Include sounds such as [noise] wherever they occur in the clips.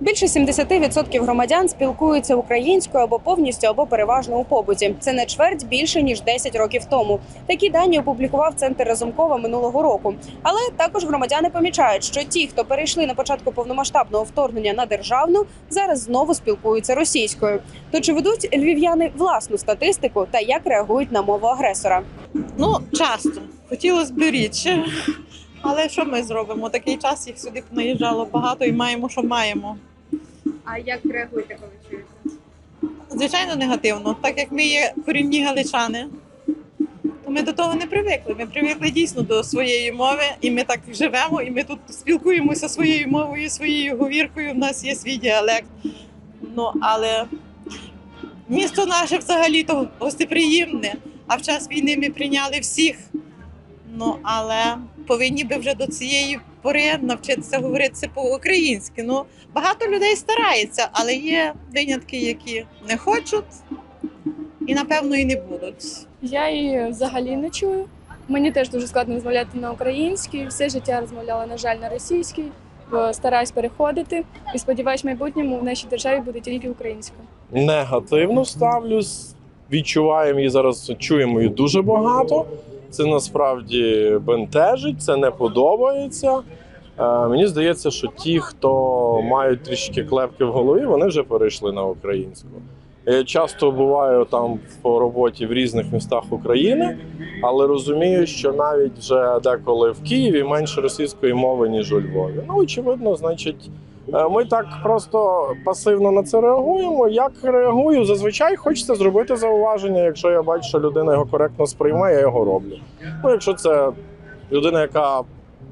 Більше 70% громадян спілкуються українською або повністю, або переважно у побуті. Це на чверть більше ніж 10 років тому. Такі дані опублікував центр Разумкова минулого року. Але також громадяни помічають, що ті, хто перейшли на початку повномасштабного вторгнення на державну, зараз знову спілкуються російською. То чи ведуть львів'яни власну статистику та як реагують на мову агресора? Ну, часто. Хотілося б рідше. Але що ми зробимо? Такий час їх сюди наїжджало багато і маємо, що маємо. А як реагуєте, коли чуєте? Звичайно, негативно. Так як ми є корінні галичани, ми до того не привикли. Ми привикли дійсно до своєї мови, і ми так живемо, і ми тут спілкуємося своєю мовою, своєю говіркою. У нас є свій діалект. Ну, але місто наше взагалі то гостеприємне, а в час війни ми прийняли всіх. Ну, але повинні би вже до цієї пори навчитися говорити по-українськи. Ну, багато людей старається, але є винятки, які не хочуть і напевно і не будуть. Я її взагалі не чую. Мені теж дуже складно розмовляти на українській. Все життя розмовляла, на жаль, на російській. Стараюсь переходити і сподіваюсь, в майбутньому в нашій державі буде тільки українська. негативно ставлюсь. Відчуваємо її зараз, чуємо її дуже багато. Це насправді бентежить, це не подобається. Е, мені здається, що ті, хто мають трішки клепки в голові, вони вже перейшли на українську. Я часто буваю там по роботі в різних містах України, але розумію, що навіть вже деколи в Києві менше російської мови, ніж у Львові. Ну, очевидно, значить, Е, Ми так просто пасивно на це реагуємо. Як реагую, зазвичай хочеться зробити зауваження. Якщо я бачу, що людина його коректно сприймає, я його роблю. Ну, якщо це людина, яка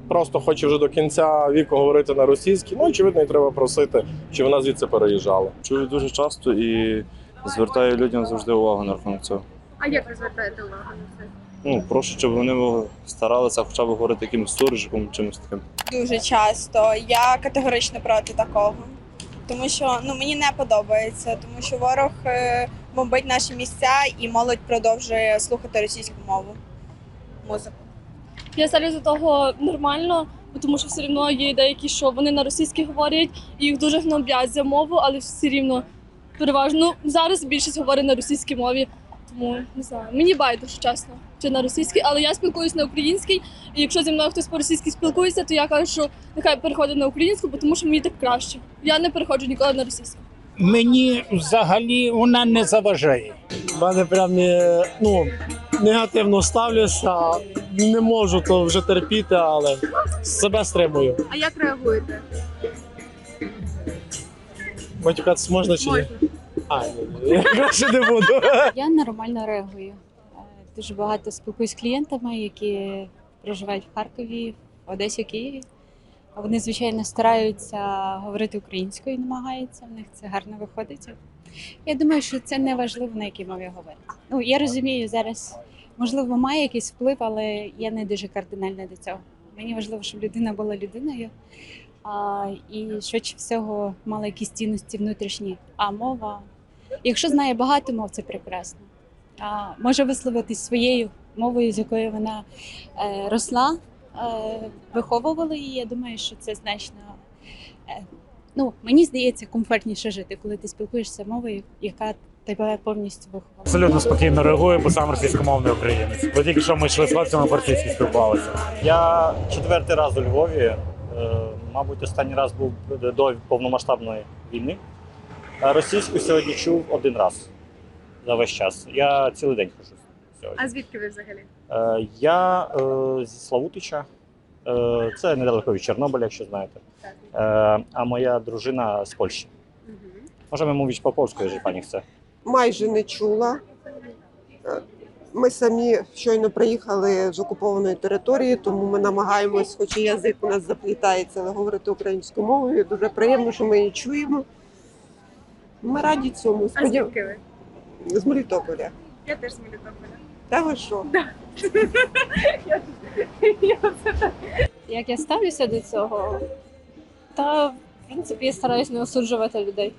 просто хоче вже до кінця віку говорити на російській, ну очевидно, і треба просити, чи вона звідси переїжджала. Чую дуже часто і звертаю людям завжди увагу на рахунок цього. А як ви звертаєте увагу на це? Ну, прошу, щоб вони старалися хоча б говорити якимось суржиком, чимось таким. Дуже часто. Я категорично проти такого. Тому що ну мені не подобається, тому що ворог е, бомбить наші місця і молодь продовжує слухати російську мову. Музику. Я ставлю до того нормально, тому що все рівно є деякі, що вони на російській говорять, і їх дуже гноблять за мову, але все рівно переважно зараз більшість говорить на російській мові. Тому не знаю. Мені байдуже чесно, чи на російській, але я спілкуюся на українській. І якщо зі мною хтось по-російськи спілкується, то я кажу, що нехай переходить на українську, бо тому що мені так краще. Я не переходжу ніколи на російську. мені взагалі вона не заважає. В мене прям не, ну, негативно ставлюся. Не можу то вже терпіти, але себе стримую. А як реагуєте? Матюкатися можна чи ні? А, ні, краще не буду. Я нормально реагую. Е, Дуже багато спілкуюсь з клієнтами, які проживають в Харкові, в Одесі, в Києві. Вони, звичайно, стараються говорити українською, намагаються, в них це гарно виходить. Я думаю, що це не важливо, на якій мові говорити. Ну, я розумію, зараз можливо має якийсь вплив, але я не дуже кардинальна до цього. Мені важливо, щоб людина була людиною. А, і швидше всього мала якісь цінності внутрішні. А мова, якщо знає багато мов, це прекрасно. А, може висловитись своєю мовою, з якою вона е, росла, е, виховувала її. Я думаю, що це значно. Е, ну, мені здається, комфортніше жити, коли ти спілкуєшся мовою, яка тебе повністю виховала. Абсолютно спокійно реагую, бо сам російськомовний українець. Бо тільки що ми йшли з хлопцями по російськи спілкувалися. Я четвертий раз у Львові. Мабуть, останній раз був до повномасштабної війни. А Російську сьогодні чув один раз за весь час. Я цілий день хожу сьогодні. А звідки ви взагалі? Е, Я е, зі Славутича. Е, Це недалеко від Чорнобиля, якщо знаєте. Так. Е, А моя дружина з Польщі. Możemy mówić po polsku, jeżeli pani chce. майже не чула. Е, Ми самі щойно приїхали з окупованої території, тому ми намагаємось, хоч і язик у нас заплітається, але говорити українською мовою. Дуже приємно, що ми її чуємо. Ми раді цьому. А Сподів... звідки ви? З Мелітополя. Я теж з Мелітополя. Та ви що? [laughs] Як я ставлюся до цього, та в принципі я стараюсь не осуджувати людей.